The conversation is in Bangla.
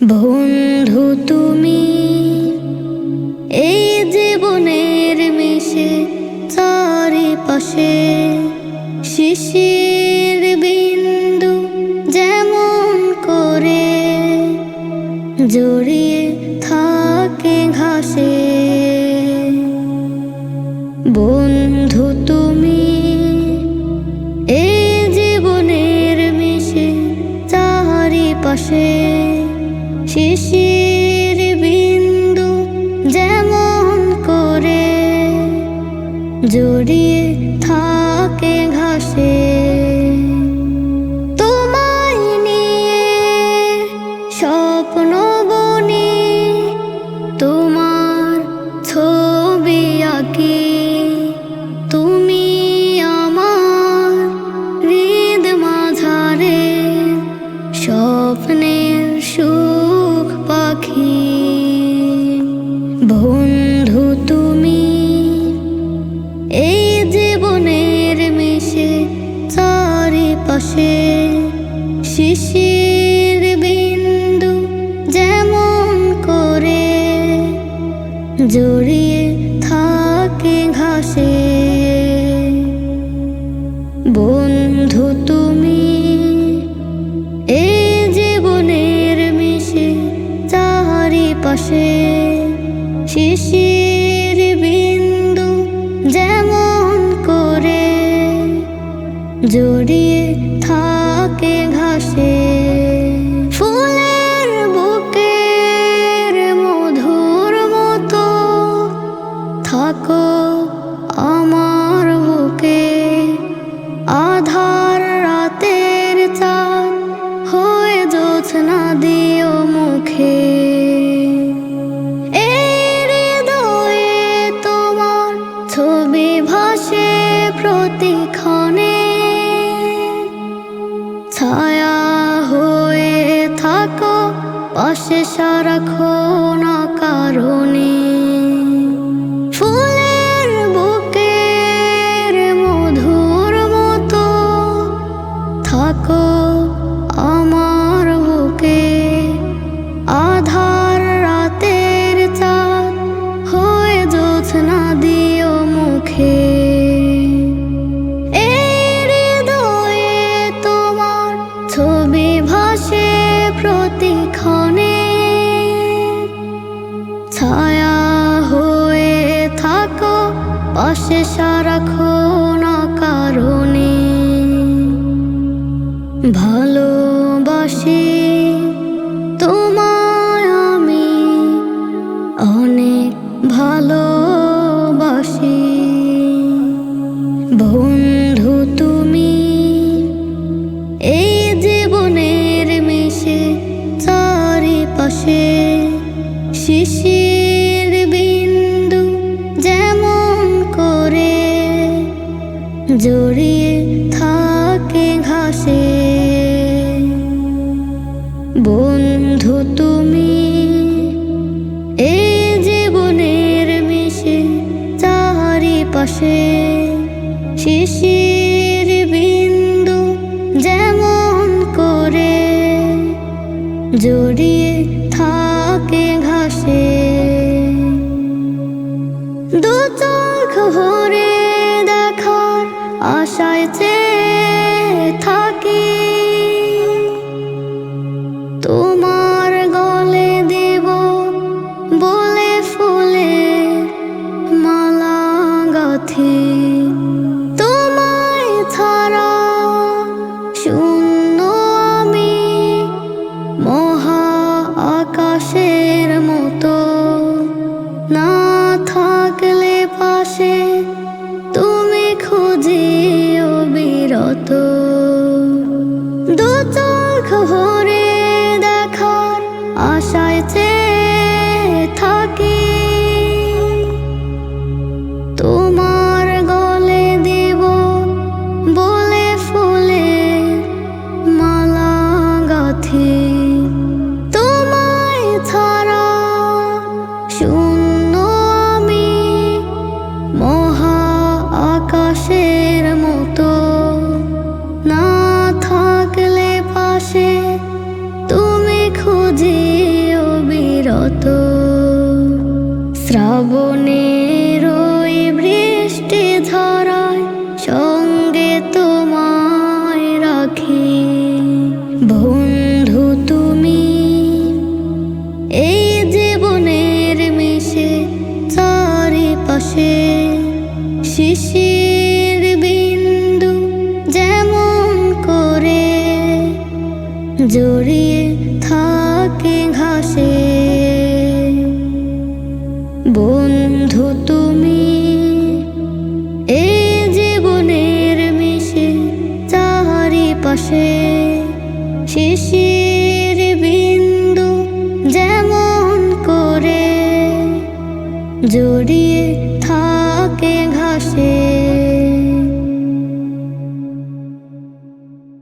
বন্ধু তুমি এই জীবনের মিশে চারিপাশে শিশির বিন্দু যেমন করে জড়িয়ে থাকে ঘাসে। বন্ধু যেমন করে জড়িয়ে থাকে ঘাসে। তোমায় নিয়ে স্বপ্ন বনি তোমার ছবি আঁকি। স্বপ্নের সুখ চারিপাশে শিশির বিন্দু যেমন করে জড়িয়ে থাকে ঘাসে। বন্ধু তুমি এই জীবনের মিশে চারিপাশে শিশির জড়িয়ে থাকে ঘাসে। ফুলের বুকের মধুর মতো থাকো আমার বুকে। আধার রাতের চাঁদ হয়ে জোছনা দিও মুখে। এই পাশে সারাক্ষণ কারণে ফুলের বুকের মধুর মতো থাকো। ছায়া হয়ে থাকো, পাশে সারাক্ষণ কারণে ভালোবাসি তোমায় আমি, অনেক ভালোবাসি। বন্ধু তুমি, এই জীবনের মিশে চারিপাশে শিশির জড়িয়ে থাকে ঘাসে। বন্ধু তুমি এই জীবনের মিশে চারিপাশে শিশির বিন্দু যেমন করে জড়িয়ে থাকে ঘাসে। দু চোখ ভরে আশায় থাকি। তোমার গলে দেব বলে ফুলে মালা গাথি। ভরে দেখার আশায় চেয়ে থাকি। শ্রাবণের ওই বৃষ্টি ধরায় সঙ্গে তোমায় রাখি। বন্ধু তুমি, এই জীবনের মিশে চারিপাশে শিশির বিন্দু যেমন করে, জড়িয়ে জড়িয়ে থাকে ঘাসে।